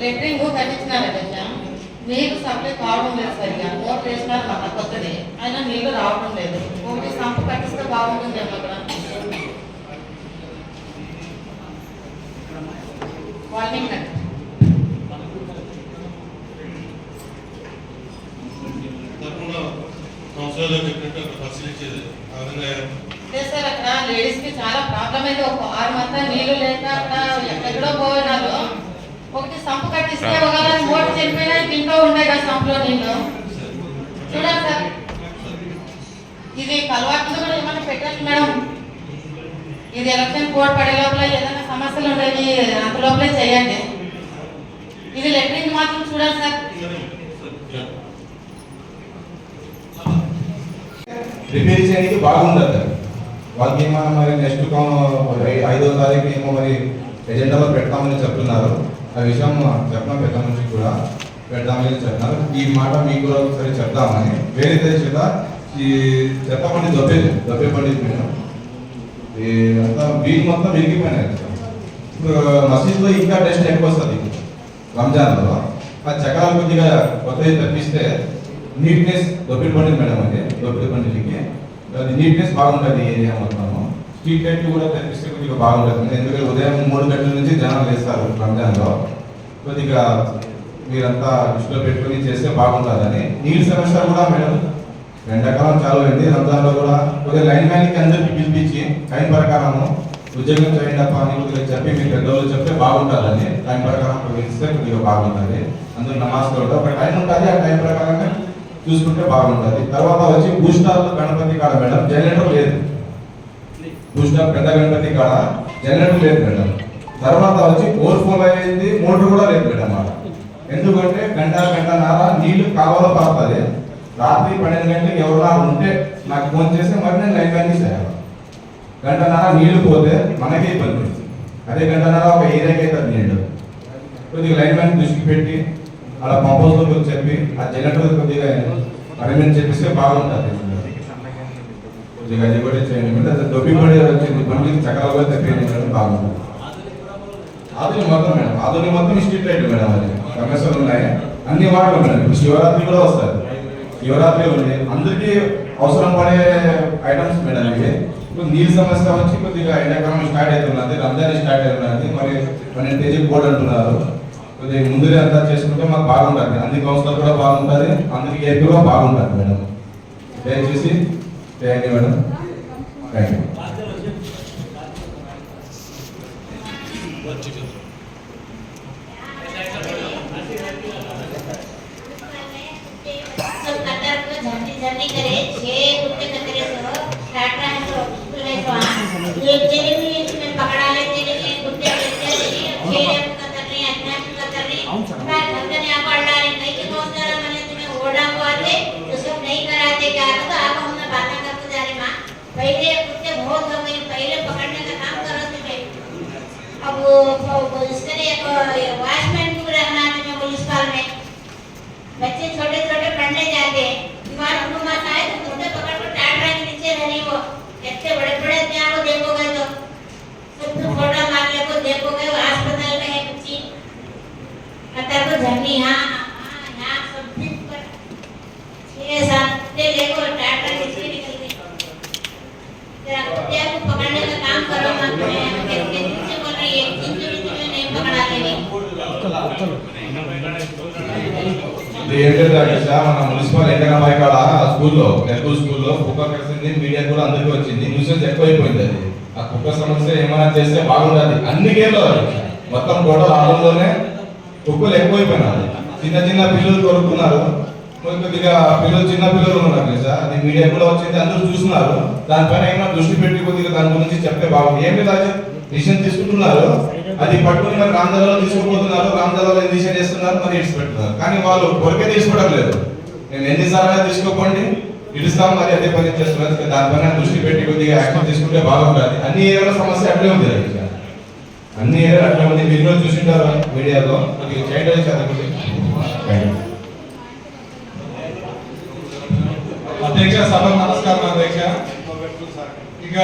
Lettering అధ్యక్ష నీళ్ళు supply కావడం లేదు సరిగా. మోటర్ వేసినారు మన కొత్తది అయినా నీళ్ళు రావడం లేదు. ఒకటి సంపు కట్టిస్తే బాగుంటుంది అక్కడ. అక్కడ సార్ లేడీస్కి చాలా ప్రాబ్లం అయితే ఒక ఆరు మంతా నీళ్ళు లేక అక్కడ ఎక్కడో పోయినారు. ఒకటి సంపు కట్టిస్తే ఒకవేళ మోటార్ చనిపోయినా ఇంట్లో ఉంటాయి కదా సంపులో నీళ్ళు చూడండి సార్. ఇది కలవాట్లు కూడా ఏమైనా పెట్టండి మేడం. ఇది ఎలక్షన్ కోడ్ పడే లోపల ఏదైనా సమస్యలు ఉండేవి అంత లోపలే చేయండి. ఇది లెటరింగ్ మాత్రం చూడాలి సార్. రిపేర్ చేయడానికి బాగుండదు వాళ్ళకి ఏమో మరి నెక్స్ట్ ఐదో తారీఖు ఏమో మరి ఎజెండాలో పెడతామని చెప్తున్నారు. ఆ విషయం చెప్పడం పెద్ద నుంచి కూడా పెడదామని చెప్తున్నారు ఈ మాట మీకు కూడా ఒకసారి చెప్తామని వేరే చేత ఈ చెత్త పండి దొబ్బే దొబ్బే పండి మేము ఈ అంతా వీక్ మొత్తం విరిగిపోయినాయి ఇప్పుడు మసీద్లో ఇంకా టెస్ట్ ఎక్కువ వస్తుంది రంజాన్లో. ఆ చక్రాలు కొద్దిగా కొత్తవి తప్పిస్తే నీట్నెస్ దొబ్బిడి పండింది మేడం అది దొబ్బిడి పండికి అది నీట్నెస్ బాగుంటుంది ఏరియా మొత్తము. స్ట్రీట్ లైట్ కూడా తెప్పిస్తే కొద్దిగా బాగుంటుంది. ఎందుకంటే ఉదయం మూడు గంటల నుంచి జనాలు వేస్తారు రంజాన్లో. కొద్దిగా మీరంతా దృష్టిలో పెట్టుకొని చేస్తే బాగుంటుందని. నీళ్ళ సమస్య కూడా మేడం. ఎండాకాలం చాలు అయింది రంజాన్లో కూడా కొద్దిగా లైన్ మ్యాన్కి అందరికీ పిలిపించి టైం ప్రకారము ఉద్యోగం చేయండి అప్ప అని కొద్దిగా చెప్పి మీ పెద్దవాళ్ళు చెప్తే బాగుంటుందని టైం ప్రకారం పిలిస్తే కొద్దిగా బాగుంటుంది. అందరూ నమాజ్ కూడా ఒక టైం ఉంటుంది ఆ టైం ప్రకారంగా చూసుకుంటే బాగుంటుంది. తర్వాత వచ్చి బూస్టార్ గణపతి కాడ మేడం. జనరేటర్ లేదు. చూసిన పెద్ద గణపతి కాడ జనరేటర్ లేదు మేడం. తర్వాత వచ్చి ఓవర్ఫ్లో అయింది మోటర్ కూడా లేదు మేడం అక్కడ. ఎందుకంటే గంట గంటన్నర నీళ్ళు కావాలో పడుతుంది రాత్రి పన్నెండు గంటలకు ఎవరైనా ఉంటే నాకు ఫోన్ చేస్తే మరి నేను లైఫ్ మ్యాన్ చేయాలి. గంటన్నర నీళ్ళు పోతే మనకే ఇబ్బంది. అదే గంటన్నర ఒక ఏరియాకి అవుతుంది నీళ్ళు కొద్దిగా లైన్ మ్యాన్ దృష్టి పెట్టి అలా పంపోజర్ చెప్పి ఆ జనరేటర్ కొద్దిగా అరేంజ్మెంట్ చెప్పిస్తే బాగుంటుంది. కొద్దిగా అది కూడా చేయండి. అంటే అది దొబ్బి పడి వచ్చింది. పనులకి చక్రాలు కూడా తెప్పించండి బాగుంటుంది. ఆధునిక మొత్తం మేడం. ఆధునిక మొత్తం స్ట్రీట్ లైట్ మేడం అది. సమస్యలు ఉన్నాయి. అన్ని వాడలు మేడం. శివరాత్రి కూడా వస్తారు. శివరాత్రి ఉంది. అందరికీ అవసరం పడే ఐటమ్స్ మేడం ఇవి. ఇప్పుడు నీళ్ళ సమస్య వచ్చి కొద్దిగా ఎండాకాలం స్టార్ట్ అవుతున్నది. రంజాన్ స్టార్ట్ అవుతున్నది. మరి పన్నెండు కేజీ బోర్డు అంటున్నారు. కొద్దిగా ముందుగా అంతా చేసుకుంటే మాకు బాగుంటుంది. అన్ని కౌన్సిలర్ కూడా బాగుంటుంది. అందరికి ఏపీ కూడా బాగుంటుంది మేడం. దయచేసి thank you madam thank you एक जगह में इसमें पकड़ा लेते हैं गुंडे करते हैं। खेल कर रहे हैं अभ्यास कर रहे हैं मैं घर में आप पढ़ रहा है कहीं के बहुत सारा मैंने तुम्हें ओढ़ा हुआ थे पहले कुत्ते बहुत हो गए पहले पकड़ने का काम करो तुम्हें अब इसके लिए वॉचमैन भी रहना तुम्हें पुलिस पाल में बच्चे छोटे छोटे पढ़ने जाते हैं మన మున్సిపల్ ఎండగా స్కూల్లో నెల్లూరు స్కూల్లో కుక్క కలిసింది మీడియా కూడా అందరికీ వచ్చింది న్యూసెస్ ఎక్కువైపోయింది అది. ఆ కుక్క సమస్య ఏమైనా చేస్తే బాగుండదు. అన్ని గేమ్లో మొత్తం టోటల్ ఆటంలోనే కుక్కలు ఎక్కువైపోయినారు చిన్న చిన్న పిల్లలు కొనుక్కున్నారు. కొద్దిగా పిల్లలు చిన్న పిల్లలు ఉన్నారు సార్ అది మీడియా కూడా వచ్చింది అందరూ చూస్తున్నారు. దానిపైన ఏమైనా దృష్టి పెట్టి కొద్దిగా దాని గురించి చెప్తే బాగుంది ఏం లేదు డిసిషన్ తీసుకుంటున్నారు. అది పట్టుకుని మరి రాందల్లో తీసుకుపోతున్నారు. రాందల్లో డిసిషన్ చేస్తున్నారు? మరి ఇడిచి పెడుతున్నారు కానీ వాళ్ళు కొరికే తీసుకోవడం లేదు. నేను ఎన్నిసార్లు తీసుకోకండి. ఇడుస్తాం మరి అదే పని చేస్తున్నారు దానిపైన దృష్టి పెట్టి కొద్దిగా యాక్షన్ తీసుకుంటే బాగుంటుంది. అన్ని ఏరియాల సమస్య అట్లే ఉంది అన్ని ఏరియాలు అట్లా ఉంది. మీరు కూడా చూసింటారు మీడియాలో? కొద్దిగా చేయండి కదా అధ్యక్ష సభ నమస్కారం అధ్యక్ష. ఇక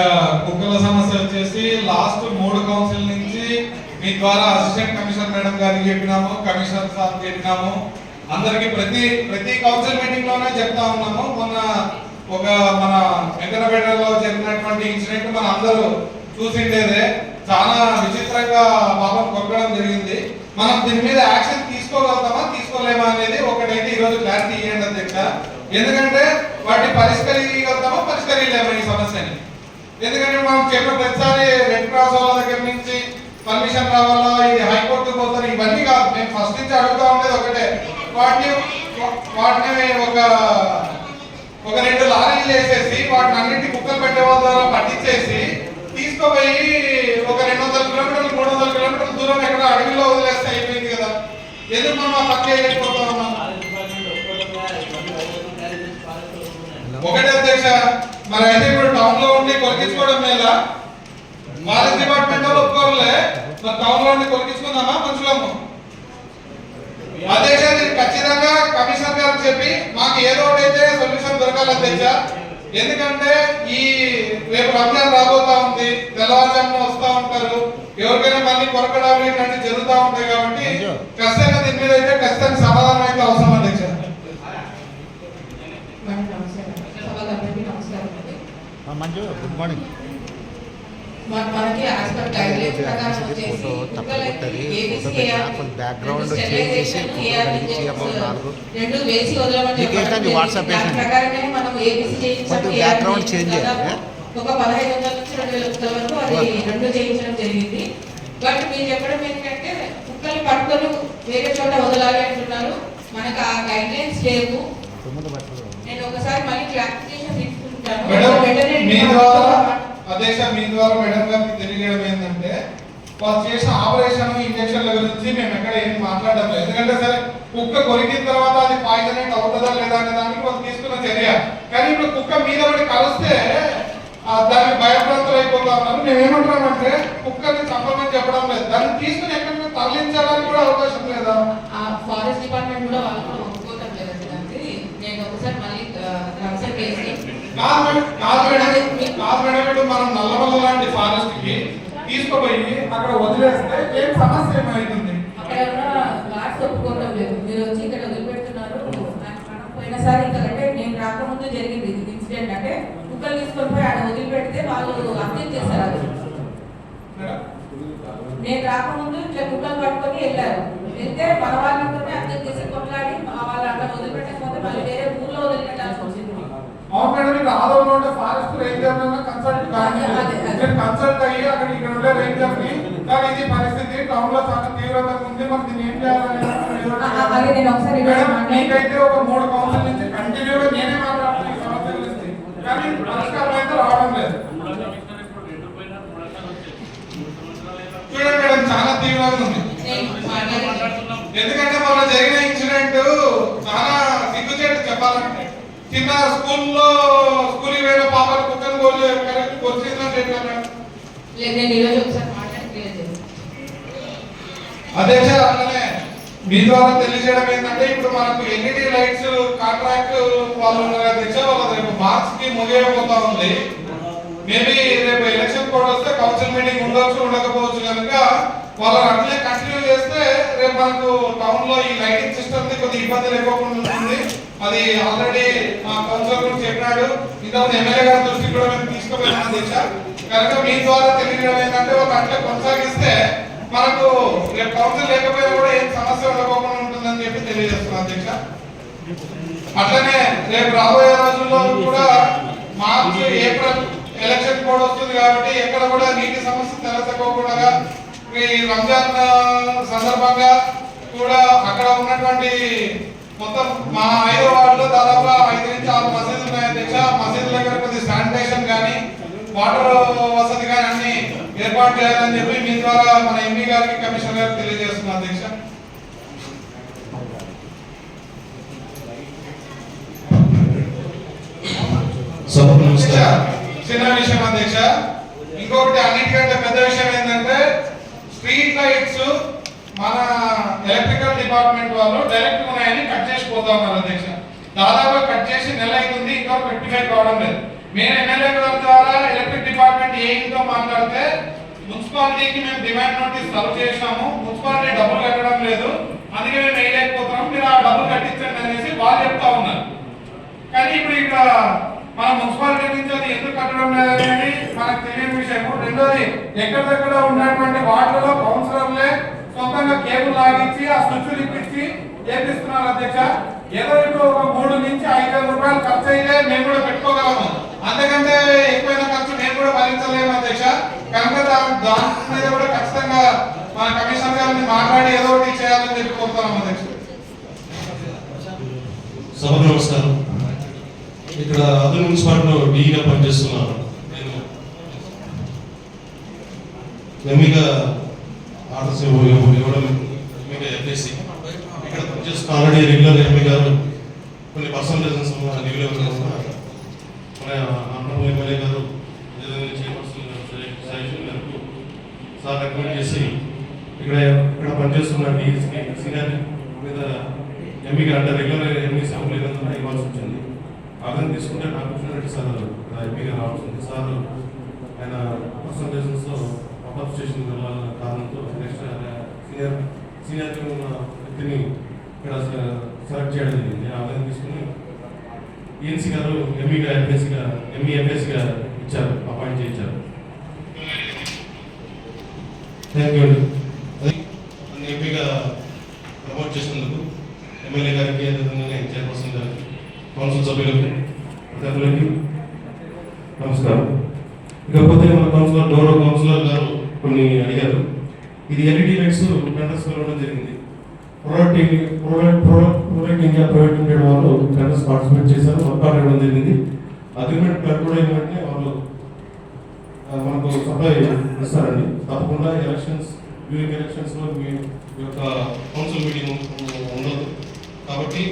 కుక్కల సమస్య వచ్చేసి లాస్ట్ మూడు కౌన్సిల్ నుంచి మీ ద్వారా అసిస్టెంట్ కమిషనర్ మేడం గారికి చెప్పినాము కమిషనర్ సార్ చెప్పినాము. అందరికి ప్రతి ప్రతి కౌన్సిల్ మీటింగ్లోనే చెప్తా ఉన్నాము. మొన్న ఒక మన వెంకటపేటలో జరిగినటువంటి ఇన్సిడెంట్ మన అందరూ చూసిండేదే. చాలా విచిత్రంగా పాపం కొట్టడం జరిగింది. మనం దీని మీద యాక్షన్ తీసుకోగలుగుతామా తీసుకోలేమా అనేది ఒకటైతే ఈరోజు క్లారిటీ ఇవ్వండి అధ్యక్ష. ఎందుకంటే వాటిని పరిష్కరించగలుగుతామా పరిష్కరించలేమా ఈ సమస్యని? ఎందుకంటే మనం చెప్పిన ప్రతిసారి రెడ్ క్రాస్ వాళ్ళ దగ్గర నుంచి పర్మిషన్ రావాలా ఇది హైకోర్టు పోతారు ఇవన్నీ కాదు. మేము ఫస్ట్ నుంచి అడుగుతా వాటిని వాటిని ఒక ఒక రెండు లారీలు వేసేసి వాటిని అన్నింటి కుక్కలు పెట్టే వాళ్ళ ద్వారా పట్టించేసి తీసుకుపోయి ఒక రెండు వందల కిలోమీటర్లు మూడు వందల కిలోమీటర్ల దూరం ఎక్కడ అడవిలో వదిలేస్తే అయిపోయింది కదా. ఎందుకు మనం ఆ పని చేయలేకపోతా ఉన్నాం? ఒకటే అధ్యక్ష మరి అయితే ఇప్పుడు టౌన్లో ఉండి కొలికించుకోవడం మేల? ఫారెస్ట్ డిపార్ట్మెంట్ వాళ్ళు ఒప్పుకోరులే. మరి టౌన్లో ఉండి కొలికించుకుందామా మనుషులము. అధ్యక్ష నేను ఖచ్చితంగా కమిషనర్ గారు చెప్పి మాకు ఏదో ఒకటి అయితే సొల్యూషన్ దొరకాలి అధ్యక్ష ఎందుకంటే ఈ రేపు రంజాన్ రాబోతా ఉంది తెల్లవారుజామున వస్తా ఉంటారు. ఎవరికైనా మళ్ళీ కొరకడాలు ఇట్లాంటివి జరుగుతూ ఉంటాయి కాబట్టి ఖచ్చితంగా దీని మీద అయితే ఖచ్చితంగా సమాధానం అయితే అవసరం అధ్యక్ష మంజు గుడ్ మార్నింగ్ మనకి పర్ గైడ్లైన్స్ ప్రకారం వచ్చేసి కొంచెం background రెండు వేసి వదలమని నీకు చెప్పడం ఏంటండి వాట్సాప్? ప్రకారమే మనం ఏబీసీ change దాదాపు చేయాలి. ఒక పదహైదు వందల నుంచి రెండు వేల కుక్కల వరకు అది రెండు చేయించడం జరిగింది. బట్ మీరు చెప్పడం ఏంటంటే కుక్కలు పట్టుకొని వేరే చోట వదలాలి అంటున్నారు. మనకు ఆ గైడ్ లైన్స్ లేవు నేను ఒకసారి మళ్ళీ క్లారిఫికేషన్ తీసుకుంటాను. వెంటనే అధ్యక్ష మీ ద్వారా మేడం గారికి తెలియజేయడం ఏంటంటే వాళ్ళు చేసిన ఆపరేషన్ ఇంజక్షన్ల గురించి మేము ఎక్కడ ఏం మాట్లాడడం లేదు. ఎందుకంటే సరే కుక్క కొరికిన తర్వాత అది పాయిజనేట్ అవుతుందా లేదా అనే దానికి వాళ్ళు తీసుకున్న చర్య. కానీ ఇప్పుడు కుక్క మీద పడి కలిస్తే ఆ, దానికి భయప్రాంతులు అయిపోతా ఉన్నారు. మేము ఏమంటున్నామంటే కుక్కని చంపమని చెప్పడం లేదు. దాన్ని తీసుకుని ఎక్కడికి తరలించడానికి కూడా అవకాశం లేదా? ఆ ఫారెస్ట్ డిపార్ట్మెంట్ కూడా వాళ్ళు కూడా ఒప్పుకోవటం నేను ఒకసారి మళ్ళీ కన్సల్ట్ చేసి కాదు మేడం కాదు మేడం. కాదు మనం నల్లబల్ల లాంటి ఫారెస్ట్కి తీసుకుపోయి అక్కడ వదిలేస్తే ఏం సమస్య ఏమవుతుంది అక్కడ ఉన్న గార్డ్స్ ఒప్పుకోవటం లేదు మీరు వచ్చి ఇక్కడ వదిలిపెడుతున్నారు మనం పోయినసారి ఇంకంటే నేను రాకముందు జరిగింది ఇది ఇన్సిడెంట్ అంటే కుక్కలు తీసుకొని పోయి ఆడ వదిలిపెడితే వాళ్ళు హత్య చేశారు అది మేడం నేను రాకముందు ఇట్లా కుక్కలు పట్టుకొని వెళ్ళారు వెళ్తే మన వాళ్ళతోనే హత్య చేసి కొట్లాడి మా వాళ్ళు అక్కడ వదిలిపెట్టకపోతే మళ్ళీ వేరే ఊర్లో వదిలిపెట్టాల్సి వచ్చింది అవును మేడం మీరు ఆదోళన ఉంటే ఫారెస్ట్ రేంజర్ కన్సల్ట్ కానీ. మీరు అయ్యి అక్కడ ఇక్కడ ఉండే రేంజర్ని కానీ ఇది పరిస్థితి టౌన్లో చాలా తీవ్రత ఉంది మరి దీన్ని ఏం చేయాలని మీకైతే ఒక మూడు కౌన్సిల్ నుంచి కంటిన్యూగా నేనే మాట్లాడుతున్నా ఈ సమస్య గురించి. కానీ పరిష్కారం అయితే రావడం లేదు. చూడండి మేడం చాలా తీవ్రంగా ఉంది. ఎందుకంటే మొన్న జరిగిన ఇన్సిడెంట్ చాలా సిగ్గుచేటు చెప్పాలంటే. చిన్న స్కూల్లో స్కూల్కి పోయిన పాపలు కోళ్ళు కరెక్ట్ కొరిచిందని చెప్పాను మేడం. లేదు నేను ఈరోజు ఒకసారి మాట్లాడి క్లియర్ చేస్తాను అధ్యక్ష అట్లనే మీ ద్వారా తెలియజేయడం ఏంటంటే ఇప్పుడు మనకు ఎల్ఈడి లైట్స్ కాంట్రాక్ట్ వాళ్ళు ఉన్నారు? అధ్యక్ష వాళ్ళ రేపు మార్క్స్కి ముగియబోతా ఉంది. మేబీ రేపు ఎలక్షన్ కోడ్ వస్తే కౌన్సిల్ మీటింగ్ ఉండొచ్చు ఉండకపోవచ్చు కనుక వాళ్ళని అట్లే కంటిన్యూ చేస్తే రేపు మనకు టౌన్లో ఈ లైటింగ్ సిస్టమ్కి కొద్దిగా ఇబ్బంది లేకుండా ఉంటుంది. అది ఆల్రెడీ మా కౌన్సిలర్ గురించి చెప్పినాడు. ఇంతకుముందు ఎమ్మెల్యే గారి దృష్టికి కూడా మేము తీసుకుపోయినాం అధ్యక్ష కనుక మీ ద్వారా తెలియడం ఏంటంటే ఒక అట్లా కొనసాగిస్తే మనకు రేపు కౌన్సిల్ లేకపోయినా కూడా ఏం సమస్య ఉండకపోకుండా ఉంటుందని చెప్పి తెలియజేస్తున్నాను అధ్యక్ష అట్లనే రేపు రాబోయే రోజుల్లో కూడా మార్చి ఏప్రిల్ ఎలక్షన్ కూడా వస్తుంది కాబట్టి ఎక్కడ కూడా నీటి సమస్య తలెత్తకోకుండా ఈ రంజాన్ సందర్భంగా కూడా అక్కడ ఉన్నటువంటి మొత్తం మా ఐదో వార్డులో దాదాపు ఐదు నుంచి ఆరు మసీదులు ఉన్నాయి అధ్యక్ష మసీదుల దగ్గర కొద్ది శానిటేషన్ కానీ వాటర్ వసతి కానీ అన్ని ఏర్పాటు చేయాలని చెప్పి మీ ద్వారా మన ఎంపీ గారికి కమిషనర్ గారికి తెలియజేస్తున్నాం అధ్యక్ష చిన్న విషయం అధ్యక్ష ఇంకొకటి అన్నిటికంటే పెద్ద విషయం ఏంటంటే స్ట్రీట్ లైట్స్ మన ఎలక్ట్రికల్ డిపార్ట్మెంట్ వాళ్ళు డైరెక్ట్ ఉన్నాయని కట్ చేసి పోతా ఉన్నారు అధ్యక్ష. దాదాపు కట్ చేసి నెల అవుతుంది ఇంకా రెక్టిఫై కావడం లేదు. మేము ఎమ్మెల్యే గారి ద్వారా ఎలక్ట్రిక్ డిపార్ట్మెంట్ ఏఈతో మాట్లాడితే మున్సిపాలిటీకి మేము డిమాండ్ నోటీస్ సర్వ్ చేసినాము మున్సిపాలిటీ డబ్బులు కట్టడం లేదు అందుకే మేము వేయలేకపోతున్నాం మీరు ఆ డబ్బులు కట్టించండి అనేసి వాళ్ళు చెప్తా ఉన్నారు. కానీ ఇప్పుడు ఇక్కడ మన మున్సిపాలిటీ నుంచి అది ఎందుకు కట్టడం లేదనేది మనకు తెలియని విషయము. రెండోది దగ్గర ఉన్నటువంటి వాటిలో కౌన్సిలర్లే సొంతంగా కేబుల్ లాగించి ఆ స్విచ్లు ఇప్పించి చేపిస్తున్నారు అధ్యక్ష. ఏదో ఇప్పుడు ఒక మూడు నుంచి ఐదు వేల రూపాయలు ఖర్చు అయితే మేము కూడా పెట్టుకోగలము. అంతకంటే ఎక్కువైన ఖర్చు మేము కూడా భరించలేము అధ్యక్ష. కనుక దాని మీద కూడా ఖచ్చితంగా మన కమిషనర్ గారిని మాట్లాడి ఏదో ఒకటి చేయాలని చెప్పి కోరుతున్నాం అధ్యక్ష. సభ నమస్కారం. ఇక్కడ అదర్ మున్సిపాలిటీలో డీగా పనిచేస్తున్నాను నేను. ఎమ్మిగా ఆర్డర్స్ ఇవ్వడం ఎమ్మిగా చెప్పేసి ఇక్కడ పనిచేస్తున్న ఆల్రెడీ రెగ్యులర్ ఎంపీ గారు కొన్ని పర్సనల్ రీజన్స్ లీవ్లో మన ఎమ్మెల్యే గారు చైర్పర్సన్ సజెషన్ మేరకు సార్ రికమెండ్ చేసి ఇక్కడ ఇక్కడ పనిచేస్తున్న సీనియర్ మీద ఎంపీ గారు అంటే రెగ్యులర్ ఎంపీ అసెంబ్లీ ఇవ్వాల్సి వచ్చింది అర్థం తీసుకుంటే నాకు సార్ ఎంపీ గారు రావాల్సింది సార్ ఆయన పర్సంటేజెస్లో అవుట్ స్టేషన్ వెళ్ళాలన్న కారణంతో నెక్స్ట్ సీనియర్ సీనియర్ ఉన్న వ్యక్తిని ఇక్కడ సెలెక్ట్ చేయడం జరిగింది. ఆదాయం తీసుకుని ఈఎన్సీ గారు ఎంఈగా ఎంపీఎస్గా ఎంఈ ఎంపీఎస్గా ఇచ్చారు అపాయింట్ చేయించారు. థ్యాంక్ యూ అండి ఎంపీగా ప్రమోట్ చేసినందుకు ఎమ్మెల్యే గారికి అదేవిధంగా చైర్పర్సన్ గారికి కౌన్సిల్ సభ్యులకు ప్రజలకి నమస్కారం. ఇకపోతే మన కౌన్సిలర్ గౌరవ కౌన్సిలర్ గారు కొన్ని అడిగారు. ఇది ఎల్ఈడి లైట్స్ టెండర్స్ వెళ్ళడం జరిగింది. Product product product product India private limited వాళ్ళు టెండర్స్ పార్టిసిపేట్ చేశారు. వర్క్ ఇవ్వడం జరిగింది. అగ్రిమెంట్ కూడా ఏంటంటే వాళ్ళు మనకు సప్లై ఇస్తారండి. తప్పకుండా ఎలక్షన్స్ డ్యూరింగ్ ఎలక్షన్స్లో మీ యొక్క కౌన్సిల్ మీటింగ్ ఉండదు. కాబట్టి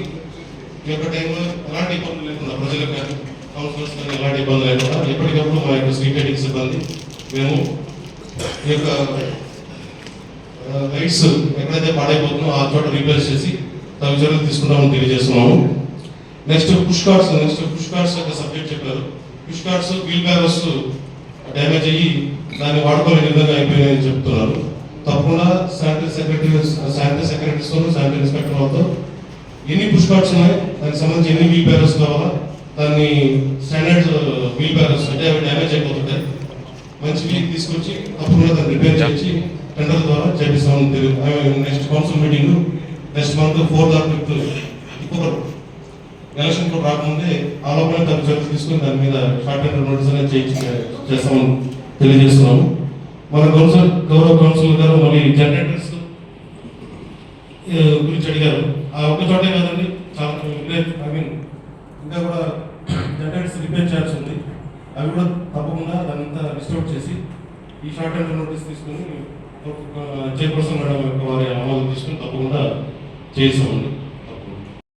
ఈ యొక్క టైంలో ఎలాంటి ఇబ్బందులు లేకుండా ప్రజలకు కౌన్సిలర్స్ కానీ ఎలాంటి ఇబ్బంది లేకుండా ఎప్పటికప్పుడు మా యొక్క స్వీకరింగ్ సిబ్బంది మేము ఈ యొక్క లైట్స్ ఎక్కడైతే పాడైపోతుందో ఆ చోట రిపేర్ చేసి తగు చర్యలు తీసుకుంటామని తెలియజేస్తున్నాము. Next push cards next push cards యొక్క సబ్జెక్ట్ చెప్పారు. Push cards wheel barrows damage అయ్యి దాన్ని వాడుకోలేని విధంగా అయిపోయినాయని చెప్తున్నారు. తప్పకుండా శానిటరీ సెక్రటరీ శానిటరీ సెక్రటరీస్తో శానిటరీ ఇన్స్పెక్టర్ వాళ్ళతో ఎన్ని పుష్ కార్డ్స్ ఉన్నాయి? దానికి సంబంధించి ఎన్ని వీల్ బ్యారర్స్ కావాలా? దాన్ని స్టాండర్డ్ వీల్ బ్యారర్స్ అంటే అవి డ్యామేజ్ అయిపోతుంటాయి. మంచి వీక్ తీసుకొచ్చి దాన్ని రిపేర్ చేసి టెండర్ ద్వారా చేపిస్తామని తెలియదు next council meeting next month fourth or fifth. ఇప్పుడు ఎలక్షన్ కూడా రాకముందే ఆ లోపల తన చర్యలు తీసుకుని దాని మీద షార్ట్ టెండర్ నోటీస్ అనేది చేయించి చేస్తామని తెలియజేస్తున్నాము. మన కౌన్సిల్ గౌరవ కౌన్సిల్ గారు మళ్ళీ జనరేటర్స్ గురించి అడిగారు. ఆ ఒక్క చోటే కాదండి చాలా ఐ మీన్ ఇంకా కూడా జనరేటర్స్ రిపేర్ చేయాల్సి అవి కూడా తప్పకుండా దాన్ని రిస్టోర్ చేసి ఈ షార్ట్ టెండర్ నోటీస్ తీసుకుని చైర్పర్సన్ మేడం యొక్క వారి అమలు తీసుకుని తప్పకుండా చేస్తామండి.